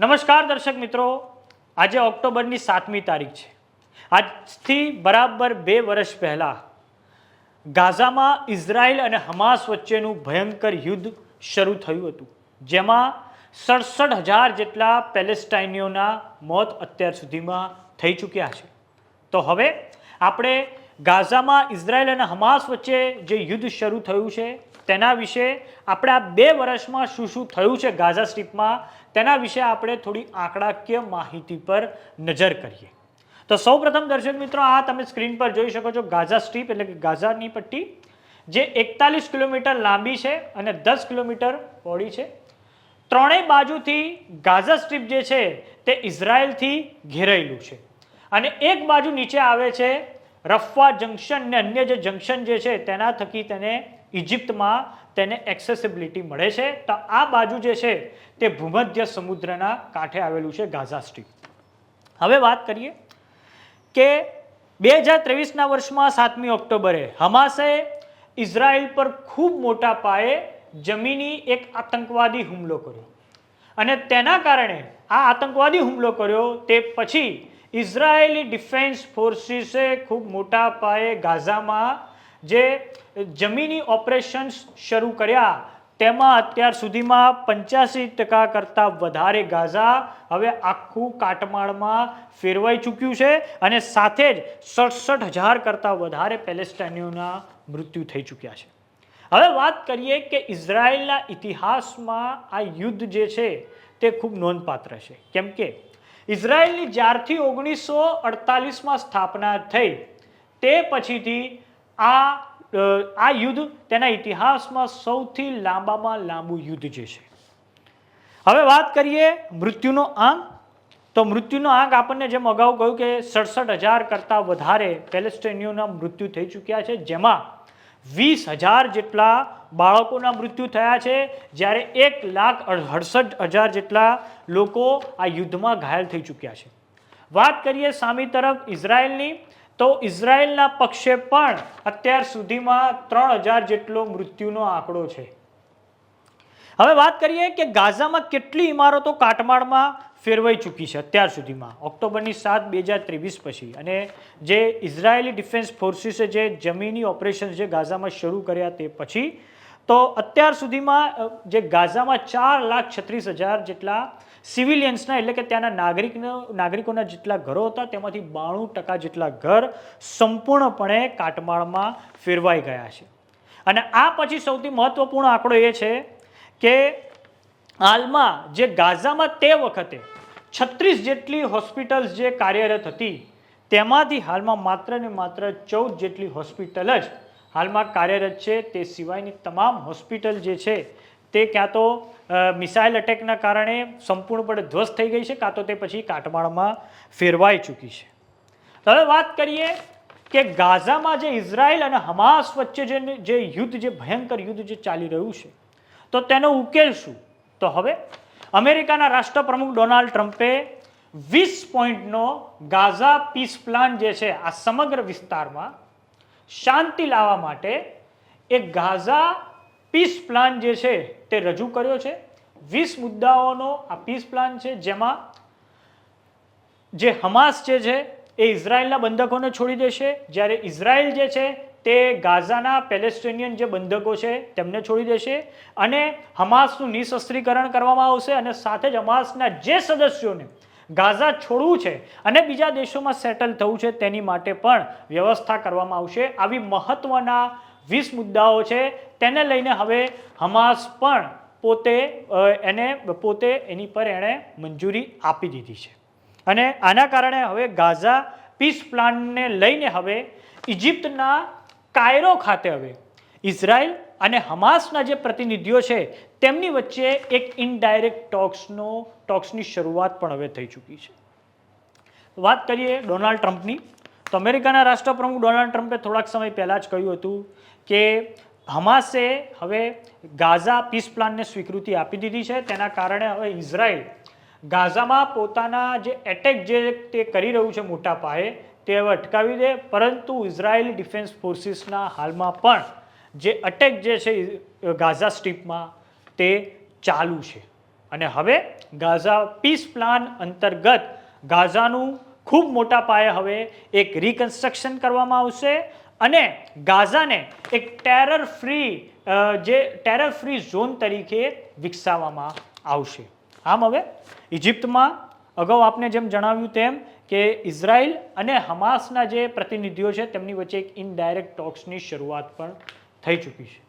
નમસ્કાર દર્શક મિત્રો. આજે ઓક્ટોબરની સાતમી તારીખ છે. આજથી બરાબર બે વર્ષ પહેલાં ગાઝામાં ઇઝરાયલ અને હમાસ વચ્ચેનું ભયંકર યુદ્ધ શરૂ થયું હતું. જેમાં સડસઠ હજાર જેટલા પેલેસ્ટાઇનીઓના મોત અત્યાર સુધીમાં થઈ ચૂક્યા છે. તો હવે આપણે ગાઝામાં ઇઝરાયલ અને હમાસ વચ્ચે જે યુદ્ધ શરૂ થયું છે, તેના વિશે આપણે આ બે વર્ષમાં શું શું થયું છે ગાઝા સ્ટ્રીપમાં, તેના વિશે આપણે થોડી આંકડાકીય માહિતી પર નજર કરીએ. તો સૌપ્રથમ દર્શક મિત્રો, આ તમે સ્ક્રીન પર જોઈ શકો છો ગાઝા સ્ટ્રીપ એટલે કે ગાઝાની પટ્ટી, જે એકતાલીસ કિલોમીટર લાંબી છે અને દસ કિલોમીટર પહોળી છે. ત્રણેય બાજુથી ગાઝા સ્ટ્રીપ જે છે, તે ઇઝરાયલથી ઘેરાયેલું છે. અને એક બાજુ નીચે આવે છે રફવા જંકશન ને અન્ય જે જંકશન જે છે તેના થકી તેને ઇજિપ્તમાં તેને એક્સેસિબિલિટી મળે છે. તો આ બાજુ જે છે તે ભૂમધ્ય સમુદ્રના કાંઠે આવેલું છે ગાઝા સ્ટ્રીપ. હવે વાત કરીએ કે બે હજાર ત્રેવીસના વર્ષમાં સાતમી ઓક્ટોબરે હમાસે ઇઝરાયલ પર ખૂબ મોટા પાયે જમીની એક આતંકવાદી હુમલો કર્યો. અને તેના કારણે આ આતંકવાદી હુમલો કર્યો તે પછી ઇઝરાયેલી ડિફેન્સ ફોર્સિસે ખૂબ મોટા પાયે ગાઝામાં જે જમીની ઓપરેશન્સ શરૂ કર્યા, તેમાં અત્યાર સુધીમાં પંચ્યાસી ટકા કરતાં વધારે ગાઝા હવે આખું કાટમાળમાં ફેરવાઈ ચૂક્યું છે અને સાથે જ સડસઠ હજાર કરતાં વધારે પેલેસ્ટાઈનીઓના મૃત્યુ થઈ ચૂક્યા છે. હવે વાત કરીએ કે ઇઝરાયલના ઇતિહાસમાં આ યુદ્ધ જે છે તે ખૂબ નોંધપાત્ર છે. કેમ કે ઇઝરાયલની જ્યારથી ઓગણીસો અડતાલીસમાં સ્થાપના થઈ, તે પછીથી આ આ યુદ્ધ તેના ઇતિહાસમાં સૌથી લાંબામાં લાંબુ યુદ્ધ જે છે. હવે વાત કરીએ મૃત્યુનો આંક. તો મૃત્યુનો આંક આપણને જેમ અગાઉ કહ્યું કે સડસઠ હજાર કરતાં વધારે પેલેસ્ટેનિયોના મૃત્યુ થઈ ચૂક્યા છે, જેમાં વીસ હજાર જેટલા બાળકોના મૃત્યુ થયા છે. જ્યારે એક લાખ અડસઠ હજાર જેટલા લોકો આ યુદ્ધમાં ઘાયલ થઈ ચૂક્યા છે. વાત કરીએ સામી તરફ ઇઝરાયલની, તો ઇઝરાયલના પક્ષે પણ અત્યાર સુધીમાં ત્રણ હજાર જેટલો મૃત્યુનો આંકડો છે. હવે વાત કરીએ કે ગાઝામાં કેટલી ઇમારતો કાટમાળમાં ફેરવાઈ ચૂકી છે અત્યાર સુધીમાં? ઓક્ટોબરની સાત, બે હજાર ત્રેવીસ પછી. અને જે ઇઝરાયેલી ડિફેન્સ ફોર્સિસે જે જમીની ઓપરેશન જે ગાઝામાં શરૂ કર્યા તે પછી, તો અત્યાર સુધીમાં જે ગાઝામાં ચાર લાખ છત્રીસ હજાર જેટલા સિવિલિયન્સના, એટલે કે ત્યાંના નાગરિકનો, નાગરિકોના જેટલા ઘરો હતા, તેમાંથી બાણું ટકા જેટલા ઘર સંપૂર્ણપણે કાટમાળમાં ફેરવાઈ ગયા છે. અને આ પછી સૌથી મહત્વપૂર્ણ આંકડો એ છે કે હાલમાં જે ગાઝામાં તે વખતે છત્રીસ જેટલી હોસ્પિટલ્સ જે કાર્યરત હતી, તેમાંથી હાલમાં માત્ર ને માત્ર ચૌદ જેટલી હોસ્પિટલ જ હાલમાં કાર્યરત છે. તે સિવાયની તમામ હોસ્પિટલ જે છે, તે ક્યાં તો મિસાઇલ અટેકના કારણે સંપૂર્ણપણે ધ્વસ્ત થઈ ગઈ છે, કાં તો તે પછી કાટમાળમાં ફેરવાઈ ચૂકી છે. હવે વાત કરીએ કે ગાઝામાં જે ઇઝરાયલ અને હમાસ વચ્ચે જે યુદ્ધ, જે ભયંકર યુદ્ધ જે ચાલી રહ્યું છે તો તેનો ઉકેલ શું? તો હવે અમેરિકાના રાષ્ટ્રપ્રમુખ ડોનાલ્ડ ટ્રમ્પે વીસ પોઈન્ટનો ગાઝા પીસ પ્લાન જે છે આ સમગ્ર વિસ્તારમાં શાંતિ લાવવા માટે એ ગાઝા પીસ પ્લાન જે છે તે રજૂ કર્યો છે. વીસ મુદ્દાઓનો આ પીસ પ્લાન છે જેમાં જે હમાસ જે છે એ ઇઝરાયલના બંધકોને છોડી દેશે. જ્યારે ઇઝરાયલ જે છે તે ગાઝાના પેલેસ્ટિનિયન જે બંધકો છે તેમને છોડી દેશે અને હમાસનું નિશસ્ત્રીકરણ કરવામાં આવશે અને સાથે જ હમાસના જે સદસ્યોને ગાઝા છોડવું છે અને બીજા દેશોમાં સેટલ થવું છે તેની માટે પણ વ્યવસ્થા કરવામાં આવશે. આવી મહત્વના વીસ મુદ્દાઓ છે તેને લઈને હવે હમાસ પણ પોતે એને પોતે એની પર એણે મંજૂરી આપી દીધી છે. અને આના કારણે હવે ગાઝા પીસ પ્લાનને લઈને હવે ઇજિપ્તના કાયરો ખાતે હવે. ઇઝરાયલ અને હમાસના જે પ્રતિનિધિઓ છે, તેમની વચ્ચે એક ઇનડાયરેક્ટ ટોક્સનો ટોક્સની શરૂઆત પણ હવે થઈ ચૂકી છે. વાત કરીએ ડોનાલ્ડ ટ્રમ્પની. તો અમેરિકાના રાષ્ટ્રપ્રમુખ ડોનાલ્ડ ટ્રમ્પે થોડાક સમય પહેલાં જ કહ્યું હતું કે હમાસે હવે ગાઝા પીસ પ્લાનને સ્વીકૃતિ આપી દીધી છે. તેના કારણે હવે ઇઝરાયલ ગાઝામાં પોતાના જે એટેક જે તે કરી રહ્યું છે મોટા પાયે તે હવે અટકાવી દે. પરંતુ ઇઝરાયેલી ડિફેન્સ ફોર્સિસના હાલમાં પણ જે અટેક જે છે ગાઝા સ્ટ્રીપમાં તે ચાલુ છે. અને હવે ગાઝા પીસ પ્લાન અંતર્ગત ગાઝાનું ખૂબ મોટા પાયે હવે એક રિકન્સ્ટ્રક્શન કરવામાં આવશે અને ગાઝાને એક ટેરર ફ્રી જે ટેરર ફ્રી ઝોન તરીકે વિકસાવવામાં આવશે. આમ હવે ઇજિપ્તમાં અગાઉ આપને જેમ જણાવ્યું તેમ કે ઇઝરાયલ અને હમાસના જે પ્રતિનિધિઓ છે, તેમની વચ્ચે એક ઇનડાયરેક્ટ ટોક્સની શરૂઆત પણ થઈ ચૂકી છે.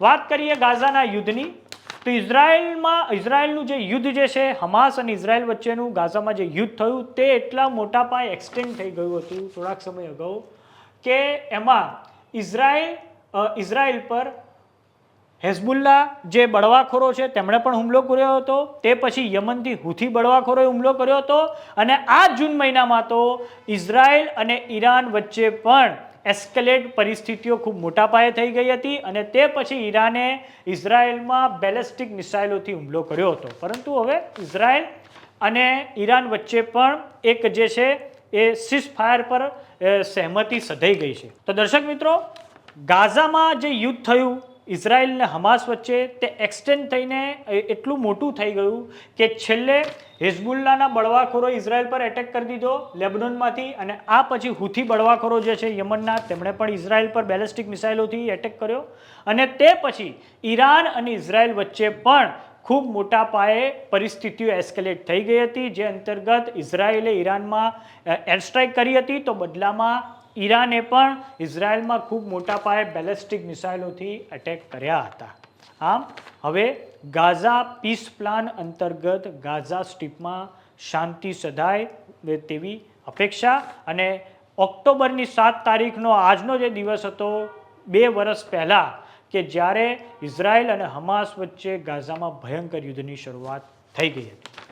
વાત કરીએ ગાઝાના યુદ્ધની, તો ઇઝરાયલમાં, ઇઝરાયલનું જે યુદ્ધ જે છે, હમાસ અને ઇઝરાયલ વચ્ચેનું ગાઝામાં જે યુદ્ધ થયું, તે એટલા મોટા પાયે એક્સટેન્ડ થઈ ગયું હતું થોડાક સમય અગાઉ કે એમાં ઇઝરાયલ ઇઝરાયલ પર હેઝબુલ્લા જે બળવાખોરો છે, તેમણે પણ હુમલો કર્યો હતો. તે પછી યમનથી હુથી બળવાખોરોએ હુમલો કર્યો હતો અને આ જૂન મહિનામાં તો ઇઝરાયલ અને ઈરાન વચ્ચે પણ એસ્કેલેટ પરિસ્થિતિઓ ખૂબ મોટા પાયે થઈ ગઈ હતી અને તે પછી ઈરાને ઇઝરાયલમાં બેલેસ્ટિક મિસાઇલોથી હુમલો કર્યો હતો. પરંતુ હવે ઇઝરાયલ અને ઈરાન વચ્ચે પણ એક જે છે, એ સીઝ ફાયર પર સહેમતિ સધાઈ ગઈ છે. તો દર્શક મિત્રો, ગાઝામાં જે યુદ્ધ થયું ઇઝરાયલ અને હમાસ વચ્ચે તે એક્સટેન્ડ થઈને એટલું મોટું થઈ ગયું કે છેલ્લે હિઝબુલ્લાના બળવાખોરો ઇઝરાયલ પર એટેક કરી દીધો લેબનોનમાંથી અને આ પછી હુથી બળવાખોરો જે છે યમનના, તેમણે પણ ઇઝરાયલ પર બેલેસ્ટિક મિસાઇલોથી એટેક કર્યો. અને તે પછી ઈરાન અને ઇઝરાયલ વચ્ચે પણ ખૂબ મોટા પાયે પરિસ્થિતિઓ એસ્કેલેટ થઈ ગઈ હતી. જે અંતર્ગત ઇઝરાયેલે ઈરાનમાં એર સ્ટ્રાઇક કરી હતી. તો બદલામાં ઈરાને પણ ઇઝરાયલમાં ખૂબ મોટા પાયે બેલેસ્ટિક મિસાઇલોથી એટેક કર્યા હતા. આમ, હવે ગાઝા પીસ પ્લાન અંતર્ગત ગાઝા સ્ટ્રીપમાં શાંતિ સધાય તેવી અપેક્ષા અને ઓક્ટોબરની સાત તારીખનો આજનો જે દિવસ હતો, બે વર્ષ પહેલાં કે જ્યારે ઇઝરાયલ અને હમાસ વચ્ચે ગાઝામાં ભયંકર યુદ્ધની શરૂઆત થઈ ગઈ હતી.